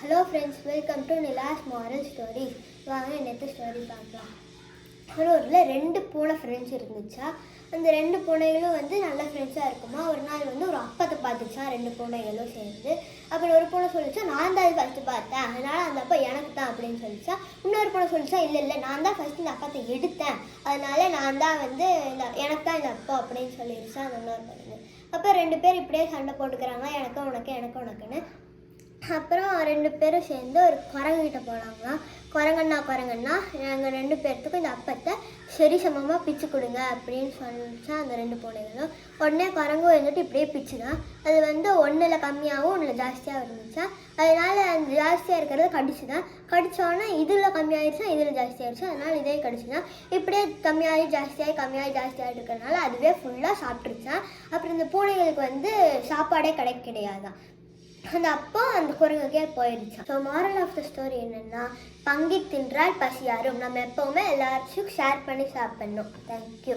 Hello friends welcome to Nila's moral stories வாங்க நேற்று story பார்க்கலாம். ஒரு ஊரில் ரெண்டு பூனை ஃப்ரெண்ட்ஸ் இருந்துச்சா? அந்த ரெண்டு பூனைகளும் வந்து நல்ல ஃப்ரெண்ட்ஸாக இருக்குமா? ஒரு நாள் வந்து ஒரு அப்பத்தை பார்த்துச்சா ரெண்டு பூனைகளும் சேர்ந்து. அப்புறம் ஒரு பூனை சொல்லிச்சா நான் தான் ஃபஸ்ட்டு பார்த்தேன். அதனால் அந்த அப்பா எனக்கு தான் அப்படின்னு சொல்லிச்சா. இன்னொரு பூனை சொல்லிச்சா இல்லை இல்லை நான் தான் ஃபஸ்ட்டு இந்த அப்பத்தை எடுத்தேன். அதனால நான் தான் வந்து இந்த எனக்கு தான் இந்த அப்பா அப்படின்னு சொல்லிடுச்சா அந்த இன்னொரு பொண்ணு. அப்போ ரெண்டு பேர் இப்படியே சண்டை போட்டுக்கிறாங்க. எனக்கு உனக்கு எனக்கு உனக்குன்னு. அப்புறம் ரெண்டு பேரும் சேர்ந்து ஒரு குரங்குகிட்ட போனாங்களாம் குரங்கண்ணா குரங்கண்ணா நாங்கள் ரெண்டு பேர்த்துக்கும் இந்த அப்பத்தை சரி சமமாக பிச்சு கொடுங்க அப்படின்னு சொல்லிச்சா அந்த ரெண்டு பூனைகளும். உடனே குரங்கு வந்துட்டு இப்படியே பிச்சுதான் அது வந்து ஒன்றில் கம்மியாகவும் ஒன்றில் ஜாஸ்தியாக இருந்துச்சா. அதனால அந்த ஜாஸ்தியாக இருக்கிறத கடிச்சு தான் கடிச்சோன்னே இதில் கம்மியாயிடுச்சா இதில் ஜாஸ்தியாகிடுச்சு அதனால் இதே கடிச்சுதான் இப்படியே கம்மியாகி ஜாஸ்தியாகி கம்மியாகி ஜாஸ்தியாக இருக்கிறதுனால அதுவே ஃபுல்லாக சாப்பிட்ருச்சான் அப்புறம் இந்த பூனைகளுக்கு வந்து சாப்பாடே கிடைக்க கிடையாதான் அந்த அப்பா அந்த குரங்குக்கே போயிடுச்சான் so moral of the story என்னென்னா பங்கி தின்றால் பசியாரும். நம்ம எப்போவுமே எல்லாருக்கும் ஷேர் பண்ணி சாப்பிட்ணும். தேங்க்யூ